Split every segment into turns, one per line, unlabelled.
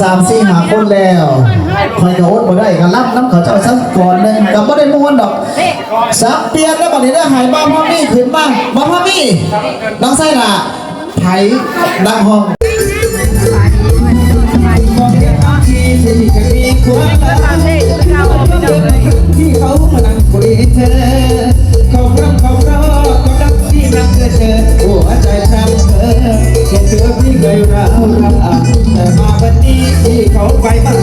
สามสี่หาคนแล้วคอยกระโดดบ่ได้กันรับน้ำเขาเจ้าสักก่อนหนึ่งกับบ่ได้ม้วนดอกสามเปลี่ยนแล้วก่อนนี้ได้หายบ้างพ่อมี่ขึ้นบ้างบ้างพ่อมี่น้องไส้ละไผ่ดังห้อง
วันนี้ที่เขาไปมา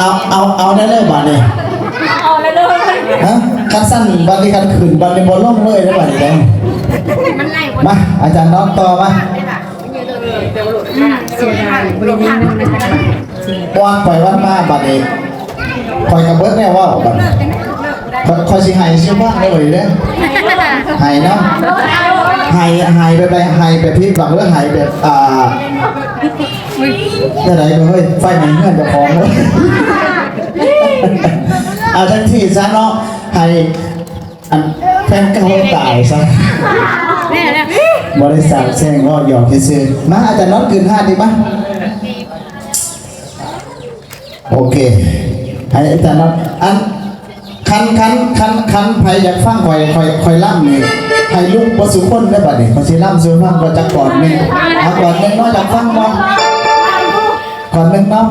เอาเอาเอาได้เลยบาเนี้เอาแล้วเลยฮะคันสั้น
บาดนี้คันขืนบาดนี้
บอลล่
งเลยได้บาดนี้ได้
มันไล่
มาอาจารย์น้องต่อมา
เสียดายบริเว่างไป
ว่างมาบาดนี้คอยกับเบิร์ดแน่ว่าบาดคอยชิหายชื่อว่างเลยเด้ยหายเนาะหายหายไปไปหายไปบพี่บังหรือหายแบบอ่า จะไหร่ก็เฮ้ยไฟไหนเงื่อนกับของเลยเอาทันทีซะเนาะให้อันแฟนเขาตายซะบริษัทแซงรอดหยอกที่ซื้อมาอาจารย์น็อตคืนห้าดีปะโอเคให้อาจารย์น็อ
ตอัน
คันคันคั
นคันไผ
อยากฟังคอยคอยคอยล่ำนี่ไผลุกประ
สุคน
ได้ป่ะเนี่ยพอสิล่ำ
ซื้อ
ฟังก็จะก่อนนี่เอา
ก่อนเนี่น้อยจากฟังบ่ ก่อนหนึ่
งเนาะ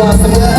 รู้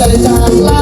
ใจจากลา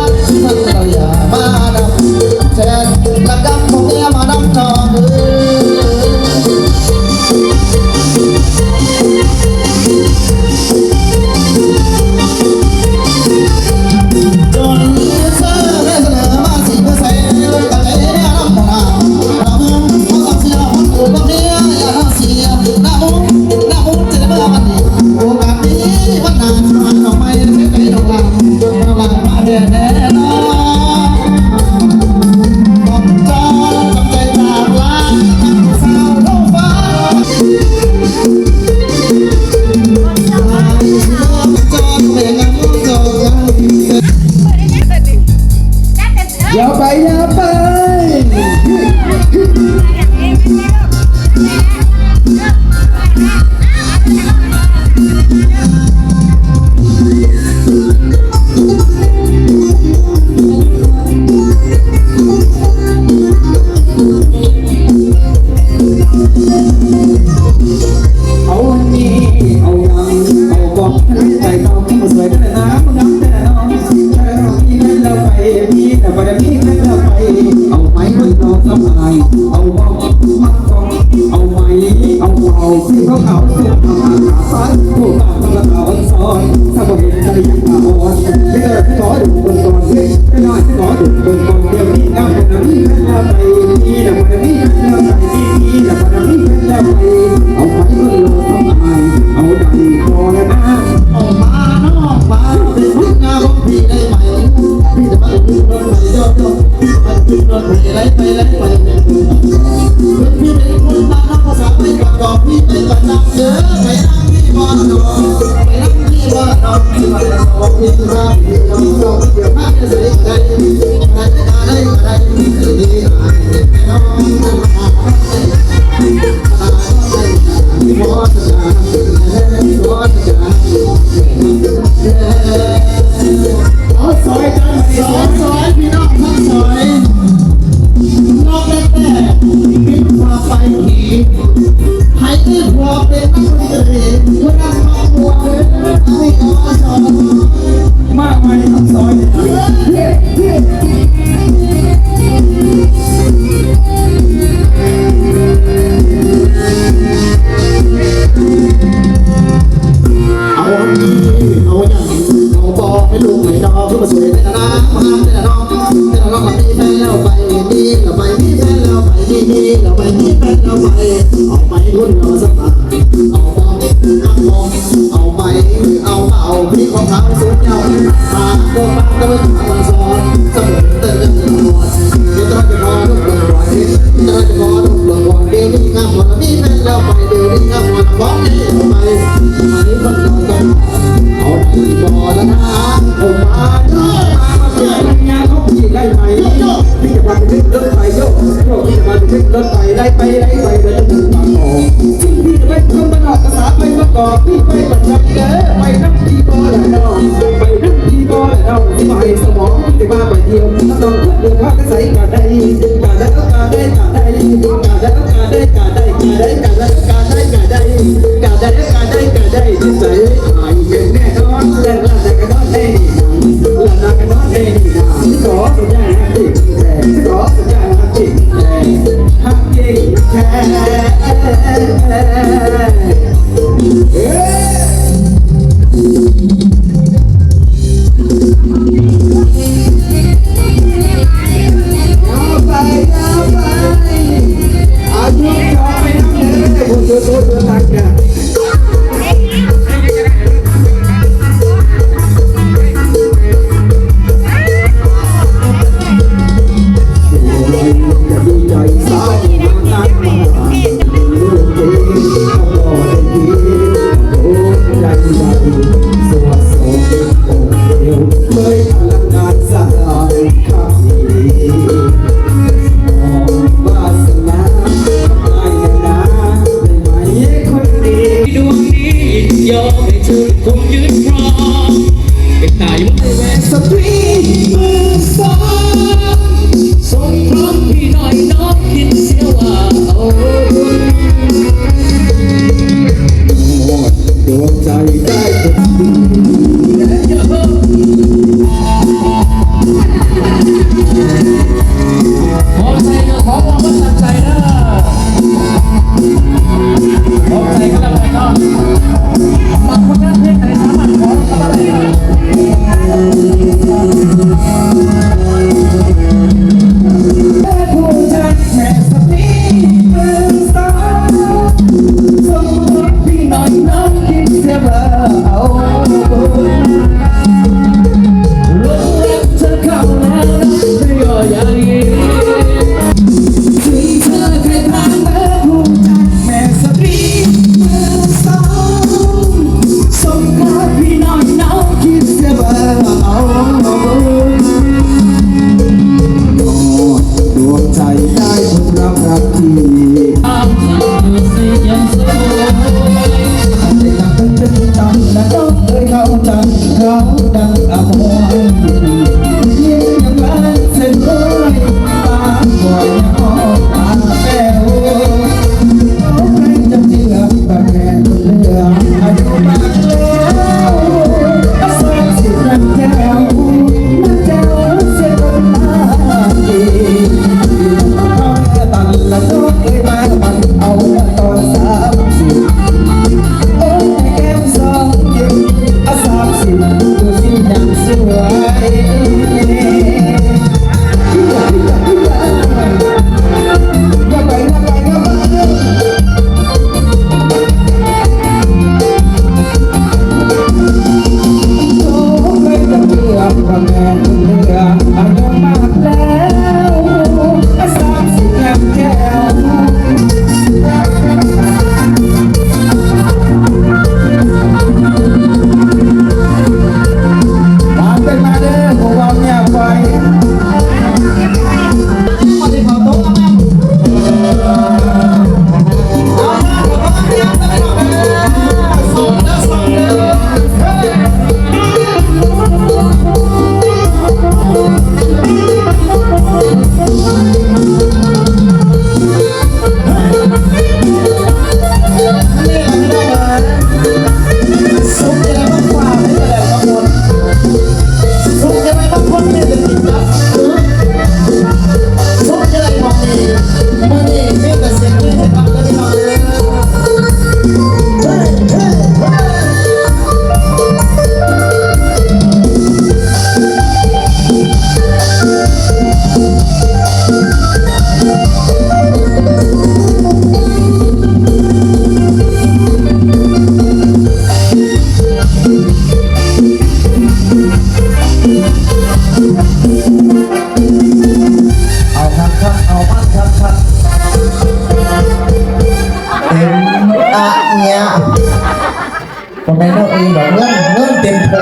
ผมไม่ต้องเองดอกเงินเงินเต็มผ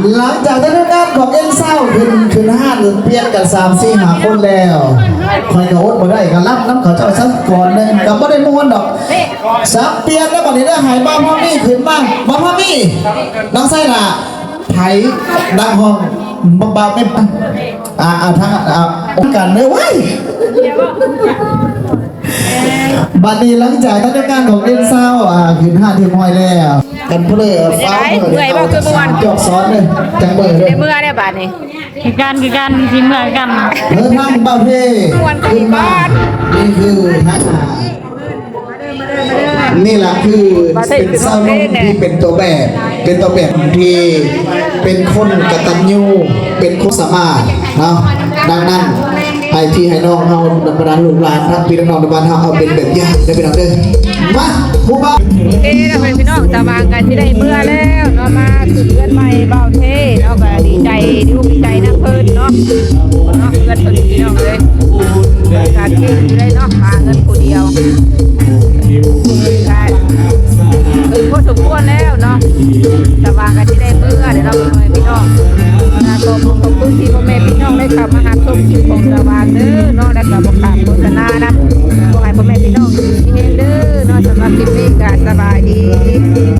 มหลังจากที่ทำงานของเอ็นเศร้าขึ้นขึ้นห้าหรือเปลี่ยนกันสามสี่หาคนแล้วคอยกระโดดมาได้กันรับน้ำเขาเจ้าสักก่อนหนึ่งกับไม่ได้ม้วนดอกสับเปลี่ยนแล้วบัดนี้ได้หายบ้าพ่อมี่ขึ้นบ้างบ้าพ่อมี่น้องไส้น่ะไผ่ดังห้องเบาไม่อ่าอ่าทางอ่าองค์การเนื้อไว้ย บัดนี้หลังจากท่านการของเอ็นเศร้าอ่าขึ้นห้าทีมอยแล้วกันเพลอฟ้าเมื่อเอาสามจอกซ้อนเลยจังเบอร์เลย
เมื่อได้บาทนี่
คือกันคือกันที่เมืองกัน
เพิ่มนั่งเบาเท่ขึ้นมานี่คือทักษะนี่แหละคือเป็นเศร้านุ่มที่เป็นตัวแบบ เป็นตัวแบบที่เป็นคนกตัญญูเป็นคนสามารถเนาะดังนั้น ให้ที่ให้น้องเฮานำบรรดาลูกหลานทั้งพี่น้องในบ้านเฮาเอาเป็นแบบอย่างได้เป็นเอาเด้อมาผู้บ่า
เท่เราเป็นพี่น้องตะวางกันที่ได้เมื่อแล้วเนาะมาขึ้นเพื่อนใหม่เบาเท่เนาะก็ดีใจดีอกดีใจนะเพิ่นเนาะเนาะเงินเพิ่นพี่น้องเลยการเก่งอยู่ได้เนาะหาเงินผู้เดียวได้เออพอสมควรแล้วเนาะตะวางกันที่ได้เมื่อเดี๋ยวเราไปพี่น้องนะขอบคุณขอบคุณที่พ่อแม่พี่น้องได้เข้ามาหาชมคลิปของสว่างเด้อเนาะและกับอกขาดโฆษณานะขอให้พ่อแม่พี่น้องอยู่ที่เฮงเด้อเนาะสำหรับคลิปนี้ก็สบายดี